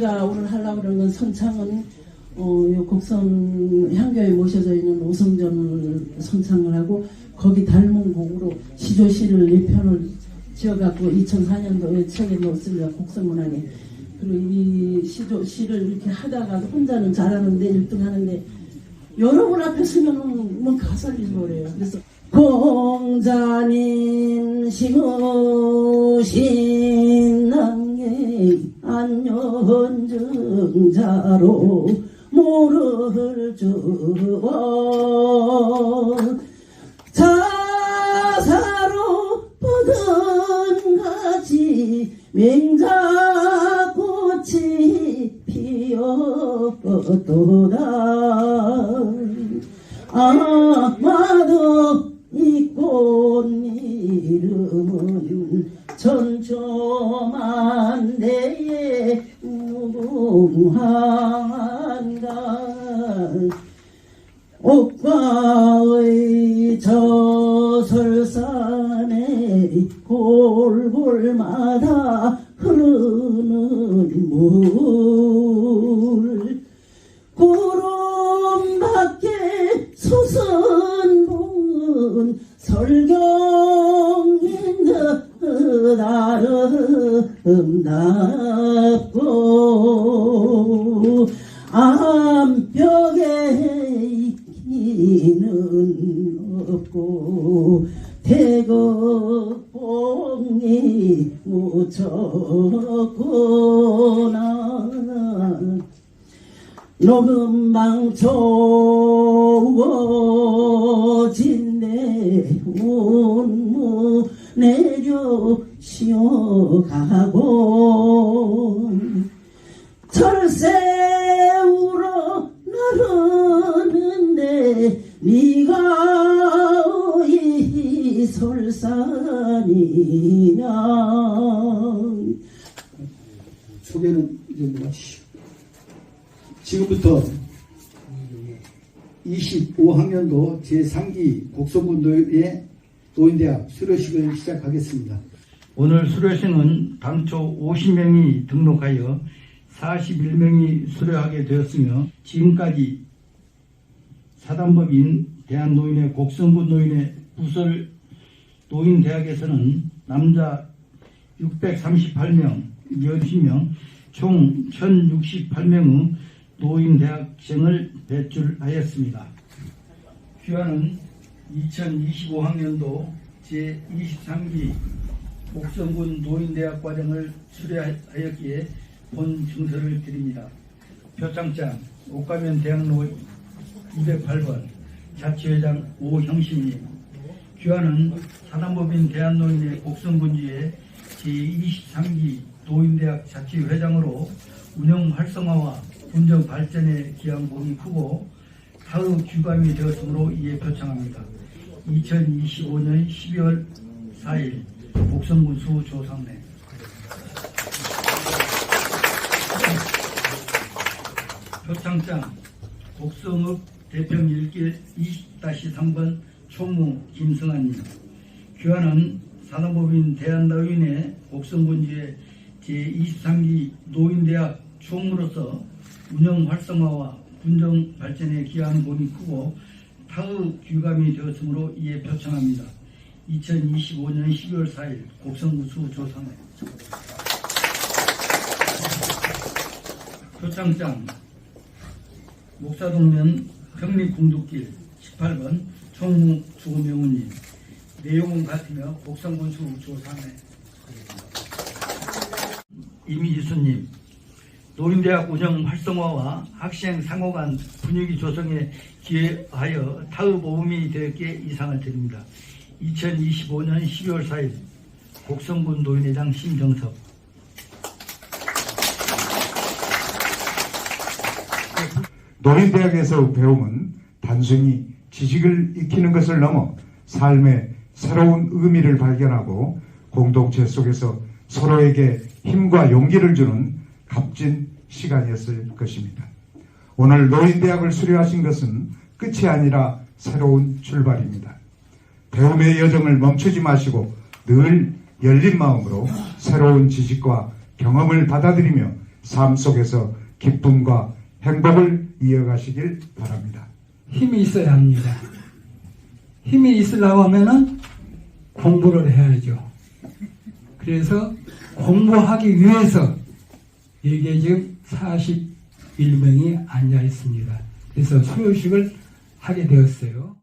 제가 오늘 하려고 그러는 건 선창은 어, 요 곡선 향교에 모셔져 있는 오성전을 선창을 하고 거기 닮은 곡으로 시조시를 네 편을 지어갖고 2004년도에 책에 넣었습니다. 곡선문학에. 그리고 이 시조 시를 이렇게 하다가 혼자는 잘하는데 1등 하는데 여러분 앞에 서면은 뭐 가사를 잊어버려요. 그래서 공자님 심으신 남계 안연증자로 모를 주어 자사로 가지 맹자꽃이 피었도다. 아마도 이 꽃 이름은 천초 옥과의 저설산에 골골마다 흐르는 물. 구름 밖에 솟은 설경인 듯 아름답고 암벽에 있기는 없고 대극봉이 묻혔구나. 녹음방 조워진내 운무 내려 쉬어가고. 철새 이냐 소개는 이제 뭐 하시죠. 지금부터 25학년도 제3기 곡소군도의 노인대학 수료식을 시작하겠습니다. 오늘 수료생은 당초 50명이 등록하여 41명이 수료하게 되었으며 지금까지 사단법인 대한노인의 곡성군 노인의 부설 노인 대학에서는 남자 638명, 여시명 총 1068명의 노인 대학생을 배출하였습니다. 휴안은 2025학년도 제23기 목성군 노인대학 과정을 수료하였기에 본 증서를 드립니다. 표창장 옥가면 대학로 208번 자치회장 오형신님 귀하는 사단법인 대한노인의 곡성군지의 제23기 노인대학 자치회장으로 운영 활성화와 군정 발전에 기한 공이 크고 사후 규감이 되었으므로 이에 표창합니다. 2025년 12월 4일 목성군 수 조상래 표창장 곡성읍 대평 1길 20-3번 총무 김승환님 귀하는 산업법인 대한노인의 곡성군지의 제23기 노인대학 총무로서 운영 활성화와 군정 발전에 기여한 공이 크고 타의 규감이 되었으므로 이에 표창합니다. 2025년 12월 4일 곡성구수 조상회. 표창장. 목사동면 평립궁두길 18번 총무 조명훈님 내용은 같으며 곡성군수 조상회 이미지수님 노인대학 운영 활성화와 학생 상호 간 분위기 조성에 기여하여 타의 모범이 되었기에 이상을 드립니다. 2025년 12월 4일 곡성군 노인회장 심정섭 노인대학에서 배움은 단순히 지식을 익히는 것을 넘어 삶의 새로운 의미를 발견하고 공동체 속에서 서로에게 힘과 용기를 주는 값진 시간이었을 것입니다. 오늘 노인대학을 수료하신 것은 끝이 아니라 새로운 출발입니다. 배움의 여정을 멈추지 마시고 늘 열린 마음으로 새로운 지식과 경험을 받아들이며 삶 속에서 기쁨과 행복을 이어가시길 바랍니다. 힘이 있어야 합니다. 힘이 있으려고 하면은 공부를 해야죠. 그래서 공부하기 위해서 여기에 지금 41명이 앉아 있습니다. 그래서 수요식을 하게 되었어요.